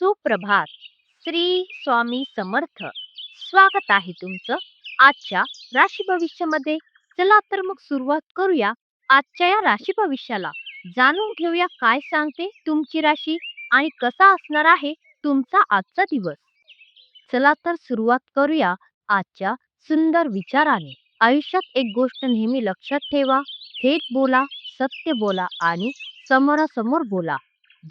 सुप्रभात. श्री स्वामी समर्थ. स्वागत आहे तुमचं आजच्या राशी भविष्यामध्ये. चला तर मग सुरुवात करूया आजच्या या राशी भविष्याला. जाणून घेऊया काय सांगते तुमची राशी आणि कसा असणार आहे तुमचा आजचा दिवस. चला तर सुरुवात करूया आजच्या सुंदर विचाराने. आयुष्यात एक गोष्ट नेहमी लक्षात ठेवा. थेट बोला सत्य बोला आणि समोरासमोर बोला.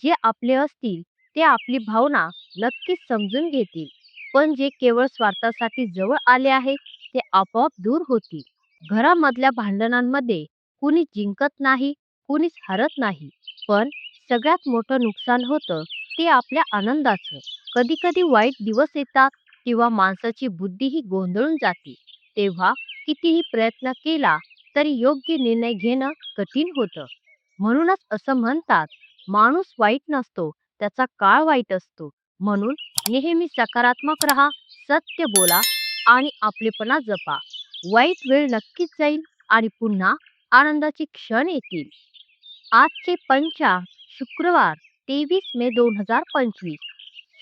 जे आपले असतील ते आपली भावना नक्कीच समजून घेतील. पण जे केवळ स्वार्थासाठी जवळ आले आहे ते आपोआप दूर होतील. घरामधल्या भांडणांमध्ये कुणी जिंकत नाही कुणीच हरत नाही. पण सगळ्यात मोठं नुकसान होतं ते आपल्या आनंदाचं. कधी कधी वाईट दिवस येतात किंवा माणसाची बुद्धीही गोंधळून जाते. तेव्हा कितीही प्रयत्न केला तरी योग्य निर्णय घेणं कठीण होतं. म्हणूनच असं म्हणतात माणूस वाईट नसतो त्याचा काळ वाईट असतो. म्हणून नेहमी सकारात्मक राहा सत्य बोला आणि आपलेपणा जपा. वाईट वेळ नक्कीच जाईल आणि पुन्हा आनंदाचे क्षण येतील. आजचे पंचा शुक्रवार तेवीस मे दोन हजार पंचवीस.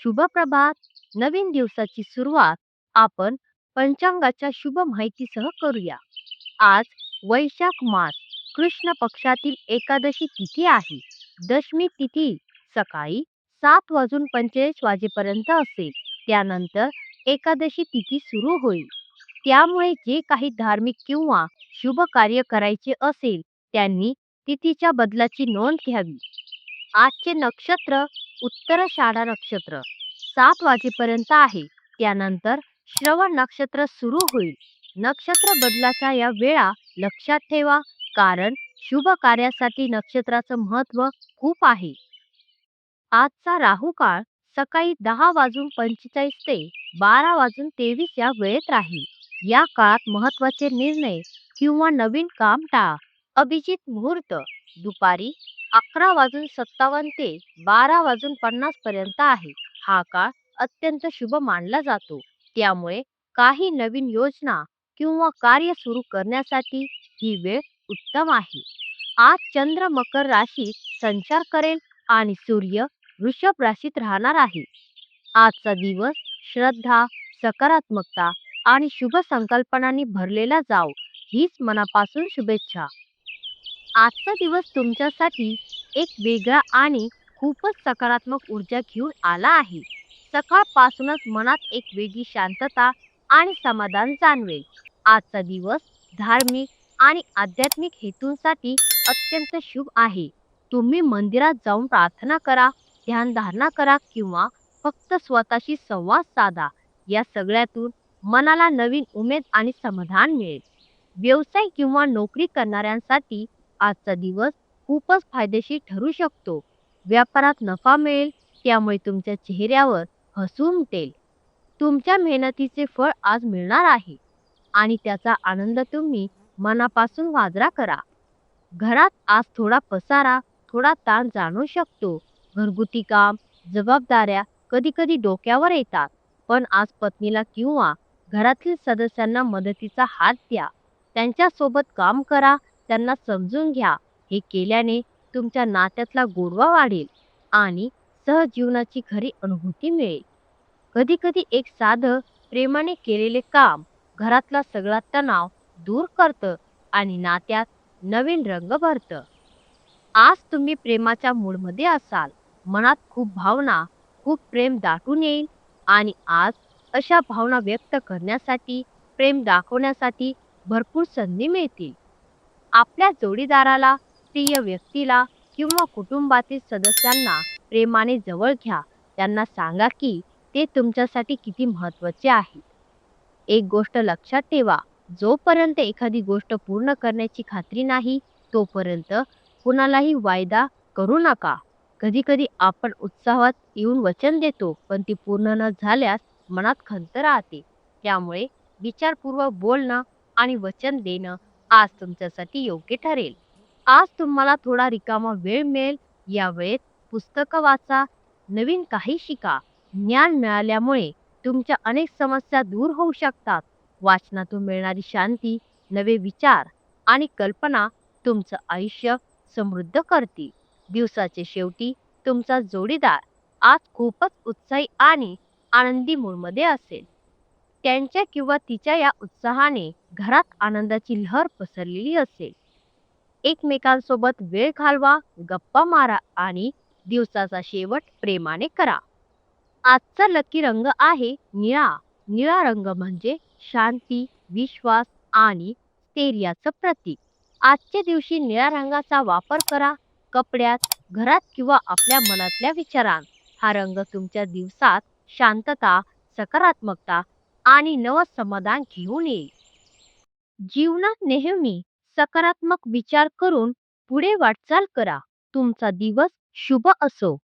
शुभ प्रभात. नवीन दिवसाची सुरुवात. आपण पंचांगाच्या शुभ माहितीसह करूया. आज वैशाख मास. कृष्ण पक्षातील एकादशी तिथी आहे. दशमी तिथी सकाळी सात वाजून पंचेचाळीस वाजेपर्यंत असेल. त्यानंतर एकादशी तिथी सुरू होईल. त्यामुळे जे काही धार्मिक किंवा शुभ कार्य करायचे असेल त्यांनी तिथीच्या बदलाची नोंद घ्यावी. आजचे नक्षत्र उत्तराषाढा नक्षत्र सात वाजेपर्यंत आहे. त्यानंतर श्रवण नक्षत्र सुरू होईल. नक्षत्र बदलाच्या या वेळा लक्षात ठेवा कारण शुभ कार्यासाठी नक्षत्राचं महत्त्व खूप आहे. आजचा राहू काळ सकाळी दहा वाजून पंचेचाळीस ते बारा वाजून तेवीस या वेळेत राहील. या काळात महत्त्वाचे निर्णय किंवा नवीन काम टाळा अभिजित मुहूर्त दुपारी अकरा वाजून सत्तावन्न ते बारा वाजून पन्नास पर्यंत आहे. हा काळ अत्यंत शुभ मानला जातो. त्यामुळे काही नवीन योजना किंवा कार्य सुरू करण्यासाठी ही वेळ उत्तम आहे. आज चंद्र मकर राशीत संचार करेल आणि सूर्य वृषभ राशीत राहणार आहे. आजचा दिवस श्रद्धा सकारात्मकता आणि शुभ संकल्पनांनी भरलेला जाव हीच मनापासून शुभेच्छा. आजचा दिवस तुमच्यासाठी एक वेगळा आणि खूपच सकारात्मक ऊर्जा घेऊन आला आहे. सकाळपासूनच मनात एक वेगळी शांतता आणि समाधान जाणवेल. आजचा दिवस धार्मिक आणि आध्यात्मिक हेतूंसाठी अत्यंत शुभ आहे. तुम्ही मंदिरात जाऊन प्रार्थना करा. ध्यानधारणा करा किंवा फक्त स्वतःशी संवाद साधा. या सगळ्यातून मनाला नवीन उमेद आणि समाधान मिळेल. व्यवसाय किंवा नोकरी करणाऱ्यांसाठी आजचा दिवस खूपच फायदेशीर ठरू शकतो. व्यापारात नफा मिळेल त्यामुळे तुमच्या चेहऱ्यावर हसू उमटेल तुमच्या मेहनतीचे फळ आज मिळणार आहे आणि त्याचा आनंद तुम्ही मनापासून वाजरा करा. घरात आज थोडा पसारा थोडा ताण जाणू शकतो. घरगुती काम जबाबदाऱ्या कधी कधी डोक्यावर येतात. पण आज पत्नीला किंवा घरातील सदस्यांना मदतीचा हात द्या. त्यांच्यासोबत काम करा त्यांना समजून घ्या. हे केल्याने तुमच्या नात्यातला गोडवा वाढेल आणि सहजीवनाची खरी अनुभूती मिळेल. कधी कधी एक साधं प्रेमाने केलेले काम घरातला सगळा तणाव दूर करतं आणि नात्यात नवीन रंग भरतं. आज तुम्ही प्रेमाच्या मूडमध्ये असाल. मनात खूप भावना खूप प्रेम दाटून येईल आणि आज अशा भावना व्यक्त करण्यासाठी प्रेम दाखवण्यासाठी भरपूर संधी मिळतील. आपल्या जोडीदाराला प्रिय व्यक्तीला किंवा कुटुंबातील सदस्यांना प्रेमाने जवळ घ्या. त्यांना सांगा की ते तुमच्यासाठी किती महत्त्वाचे आहे. एक गोष्ट लक्षात ठेवा जोपर्यंत एखादी गोष्ट पूर्ण करण्याची खात्री नाही तोपर्यंत कुणालाही वायदा करू नका. कधी कधी आपण उत्साहात येऊन वचन देतो पण ती पूर्ण न झाल्यास मनात खंत राहते. त्यामुळे विचारपूर्वक बोलणं आणि वचन देणं आज तुमच्यासाठी योग्य ठरेल. आज तुम्हाला थोडा रिकामा वेळ मिळेल. या वेळेत पुस्तकं वाचा नवीन काही शिका. ज्ञान मिळाल्यामुळे तुमच्या अनेक समस्या दूर होऊ शकतात. वाचनातून मिळणारी शांती नवे विचार आणि कल्पना तुमचं आयुष्य समृद्ध करतील. दिवसाचे शेवटी तुमचा जोडीदार आज खूपच उत्साही आणि आनंदी मूडमध्ये असेल. त्यांच्या किंवा तिच्या या उत्साहाने घरात आनंदाची लहर पसरलेली असेल. एकमेकांसोबत वेळ घालवा गप्पा मारा आणि दिवसाचा शेवट प्रेमाने करा. आजचा लकी रंग आहे निळा. निळा रंग म्हणजे शांती विश्वास आणि स्थैर्याचं प्रतीक. आजच्या दिवशी निळ्या रंगाचा वापर करा कपड्यात घरात किंवा आपल्या मनातल्या विचारांत. हा रंग तुमच्या दिवसात शांतता सकारात्मकता आणि नव समाधान घेऊन येईल. जीवनात नेहमी सकारात्मक विचार करून पुढे वाटचाल करा. तुमचा दिवस शुभ असो.